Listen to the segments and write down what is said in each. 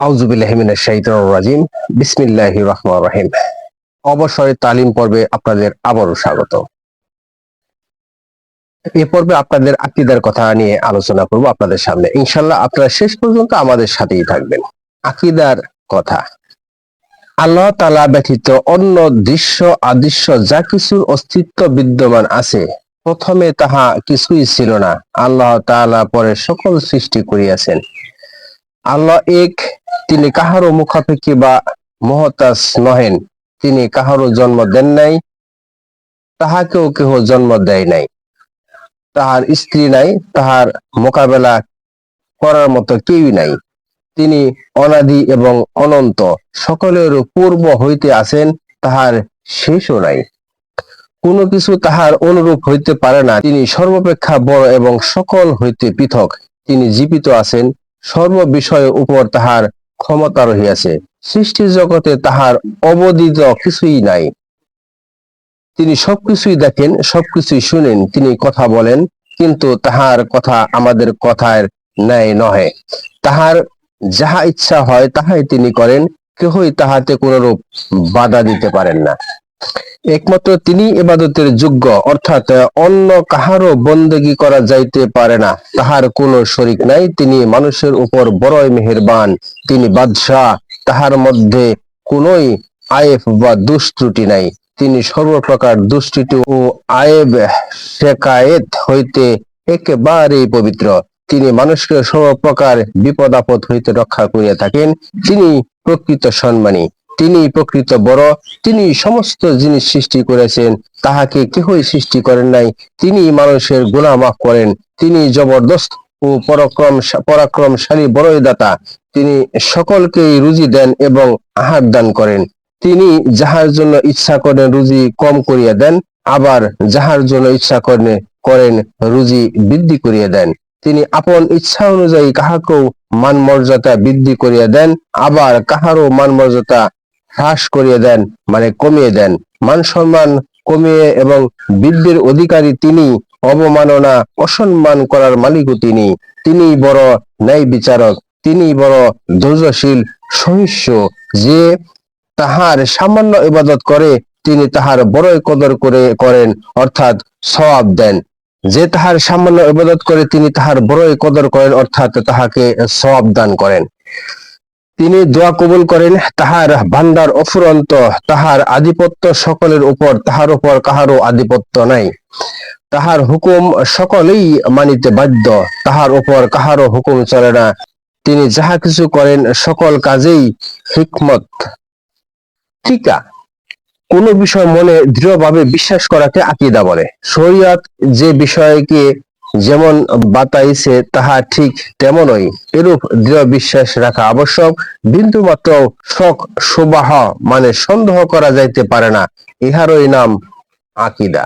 রাজিম। বিসমিল্লাহি রহমান তালিম পর্বে আপনাদের আবারও স্বাগত। এ পর্বে আপনাদের আকিদার কথা নিয়ে আলোচনা করব আপনাদের সামনে। ইনশাল্লাহ আপনারা শেষ পর্যন্ত আমাদের সাথেই থাকবেন। আকিদার কথা। আল্লাহ তালা ব্যতীত অন্য দৃশ্য, আদৃশ্য যা কিছুর অস্তিত্ব বিদ্যমান আছে, প্রথমে তাহা কিছুই ছিল না। আল্লাহ তাআলা পরে সকল সৃষ্টি করিয়াছেন। আল্লাহ এক তিনি কাহারও মুখাপেক্ষি বা মহতাজ নহেন। তিনি কাহারও জন্ম দেন নাই, তাহাকেও কেহ জন্ম দেয় নাই। তাহার স্ত্রী নাই, তাহার মোকাবেলা করার মতো কেউই নাই। তিনি অনাদি এবং অনন্ত, সকলের পূর্ব হইতে আছেন, তাহার শেষও নাই। কোনো কিছু তাহার অনুরূপ হইতে পারে না। তিনি সর্বাপেক্ষা বড় এবং সকল হইতে পৃথক। তিনি জীবিত আছেন, সর্ব বিষয়ের উপর তাহার ক্ষমতা রহিয়াছে। সৃষ্টি জগতে তাহার অবদিত কিছুই নাই। তিনি সবকিছুই দেখেন, সবকিছুই শুনেন, তিনি কথা বলেন, কিন্তু তাহার কথা আমাদের কথার ন্যায় নহে। তাহার যাহা ইচ্ছা হয়, তাহাই তিনি করেন, কেহই তাহাতে কোনরূপ বাধা দিতে পারেন না। একমাত্র তিনি এবাদতের যোগ্য, অর্থাৎ অন্য কাহারও বন্দেগি করা যাইতে পারে না। তাহার কোনো শরিক নাই, তিনি মানুষের উপর বড়ই মেহেরবান, তিনি বাদশাহ, তাহার মধ্যে কোনোই আয়েফ বা দুষ্ত্রুটি নাই। তিনি সর্বপ্রকার দুষ্টিটি ও আয়েব শেকায়েত হইতে একেবারেই পবিত্র। তিনি মানুষকে সর্বপ্রকার বিপদ আপদ হইতে রক্ষা করিয়া থাকেন, তিনি প্রকৃত সম্মানী। তিনি প্রকৃত বড়, তিনি সমস্ত জিনিস সৃষ্টি করেছেন, তাহাকে কেহই সৃষ্টি করেন নাই, তিনি মানুষের গুণা মাফ করেন, তিনি জবরদস্ত ও পরাক্রম, পরাক্রমশালী বড়ই দাতা তিনি সকলকেই রুজি দেন এবং আহার দান করেন, তিনি যাহার জন্য ইচ্ছা করেন রুজি কম করিয়া দেন, আবার যাহার জন্য ইচ্ছা করেন করেন রুজি বৃদ্ধি করিয়া দেন, তিনি আপন ইচ্ছা অনুযায়ী কাহাকেও মান মর্যাদা বৃদ্ধি করিয়া দেন, আবার কাহারও মান মর্যাদা হ্রাস করিয়ে দেন মানে কমিয়ে দেন। মান সম্মান কমিয়ে এবং বৃদ্ধির অধিকারী তিনি, অবমাননা, অসম্মান করার মালিকও তিনি। তিনি বড় ন্যায় বিচারক, তিনি বড় ধৈর্যশীল সহিষ্য যে তাহার সামান্য ইবাদত করে, তিনি তাহার বড়ই কদর করে, করেন, অর্থাৎ সওয়াব দেন। যে তাহার সামান্য ইবাদত করে, তিনি তাহার বড়ই কদর করেন, অর্থাৎ তাহাকে সওয়াব দান করেন। তিনি দোয়া কবুল করেন, তাহার ভান্ডার অফুরন্ত, তাহার আধিপত্য সকলের উপর, তাহার উপর কাহারও আধিপত্য নাই। তাহার হুকুম সকলেই মানিতে বাধ্য, তাহার উপর কাহারও হুকুম চলে না। তিনি যাহা কিছু করেন, সকল কাজেই হিকমত। টিকা কোন বিষয় মনে দৃঢ়ভাবে বিশ্বাস করাকে আকিদা বলে। শরিয়ত যে বিষয়কে যেমন বাতাইছে, তাহা ঠিক তেমনই এরূপ দৃঢ় বিশ্বাস রাখা আবশ্যক। বিন্দু মাত্র শখ সুবাহ মানে সন্দেহ করা যাইতে পারে না, ইহারই নাম আকিদা।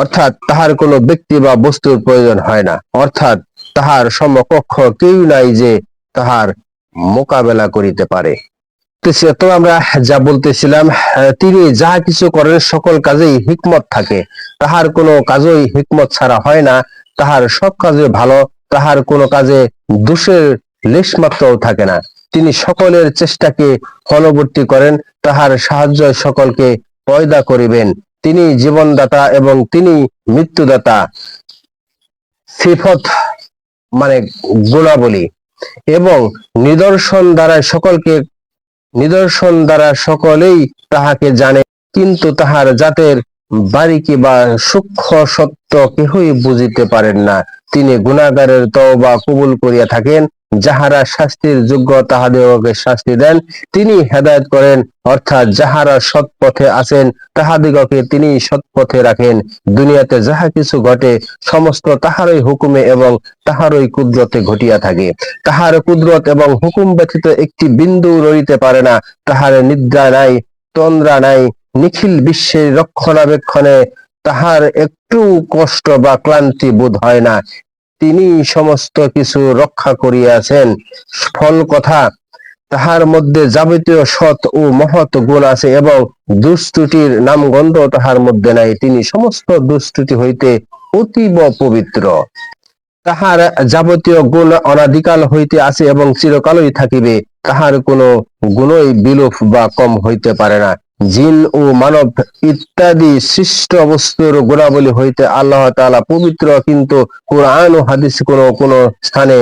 অর্থাৎ তাহার কোনো ব্যক্তি বা বস্তুর প্রয়োজন হয় না। অর্থাৎ তাহার সমকক্ষ কেউ নাই যে তাহার মোকাবেলা করিতে পারে। তো আমরা যা বলতেছিলাম তিনি যাহা কিছু করেন, সকল কাজেই হিকমত থাকে। তাহার কোনো কাজই হিকমত ছাড়া হয় না। তাহার সব কাজে ভালো, তাহার কোনো কাজে দোষের লেশ মাত্রও থাকে না। তিনি সকলের চেষ্টাকে ফলবর্তী করেন, তাহার সাহায্য সকলকে পয়দা করিবেন। তিনি জীবনদাতা এবং তিনি মৃত্যুদাতা। সিফত মানে গুণাবলী এবং নিদর্শন দ্বারা সকলকে, নিদর্শন দ্বারা সকলেই তাহাকে জানে, কিন্তু তাহার জাতের বারিকি বা সূক্ষ্ম সত্য কেহই বুঝিতে পারেন না। তিনি গুণাগারের তওবা কবুল করিয়া থাকেন, যাহারা শাস্তির যোগ্য তাহাদিগকে শাস্তি দেন, তিনি হেদায়ত করেন, অর্থাৎ যাহারা সৎ পথে আছেন, তাহাদিগকে তিনি সৎ পথে রাখেন। দুনিয়াতে যাহা কিছু ঘটে, সমস্ত তাহারই হুকুমে এবং তাহারই কুদরতে ঘটিয়া থাকে। তাহার কুদরত এবং হুকুম ব্যতীত একটি বিন্দু রইতে পারে না। তাহার নিদ্রা নাই, তন্দ্রা নাই নিখিল বিশ্বের রক্ষণাবেক্ষণে তাহার একটু কষ্ট বা ক্লান্তি বোধ হয় না। তিনি সমস্ত কিছু রক্ষা করিয়াছেন। ফল কথা, তাহার মধ্যে যাবতীয় সৎ ও মহৎ গুণ আছে এবং দুষ্ত্রুটির নামগন্ধ তাহার মধ্যে নাই। তিনি সমস্ত দুষ্টুটি হইতে অতীব পবিত্র। তাহার যাবতীয় গুণ অনাদিকাল হইতে আছে এবং চিরকালই থাকিবে। তাহার কোনো গুণই বিলোপ বা কম হইতে পারে না। জিন ও মানব ইত্যাদি সৃষ্ট বস্তুর গুণাবলী হইতে আল্লাহ তালা পবিত্র কিন্তু কোরআন ও হাদিস কোন কোন স্থানে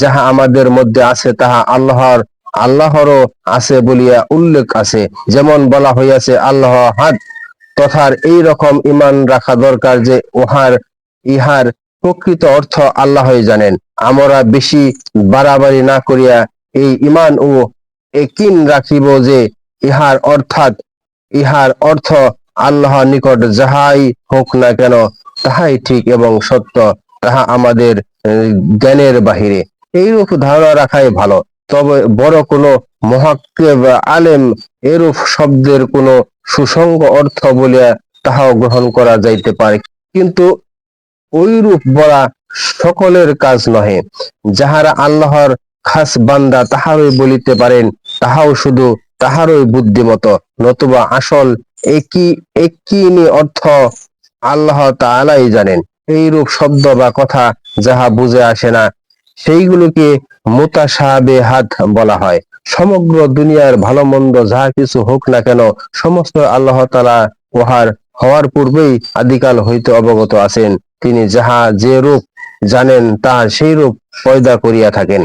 যাহা আমাদের মধ্যে আছে, তাহা আল্লাহর, আল্লাহরও আছে বলিয়া উল্লেখ আছে। যেমন বলা হইয়াছে, আল্লাহ হাত তথার এই রকম ইমান রাখা দরকার যে উহার, ইহার প্রকৃত অর্থ আল্লাহই জানেন। আমরা বেশি বাড়াবাড়ি না করিয়া এই ইমান ও একিন রাখিব যে ইহার অর্থাৎ ইহার অর্থ আল্লাহর নিকট যাহাই হোক না কেন, তাহাই ঠিক এবং সত্য, তাহা আমাদের জ্ঞানের বাহিরে। এইরূপ ধারণা রাখাই ভালো। তবে বড় কোনো মহাক্কেব আলেম এরূপ শব্দের কোনো সুসঙ্গ অর্থ বলিয়া তাহাও গ্রহণ করা যাইতে পারে। কিন্তু ঐরূপ বলা সকলের কাজ নহে। যাহারা আল্লাহর খাস বান্দা তাহারই বলিতে পারেন, তাহাও শুধু তাহারই বুদ্ধিমত নতুবা আসল একই একই অর্থ আল্লাহ তাআলাই জানেন। এইরূপ শব্দ বা কথা যাহা বুঝে আসে না, সেইগুলোকে মোতাসাবে হাত বলা হয়। সমগ্র দুনিয়ার ভালো মন্দ যাহা কিছু হোক না কেন, সমস্ত আল্লাহ তাআলা উহার হওয়ার পূর্বেই আদিকাল হইতে অবগত আছেন। তিনি যাহা যে রূপ জানেন তাহার সেই রূপ পয়দা করিয়া থাকেন।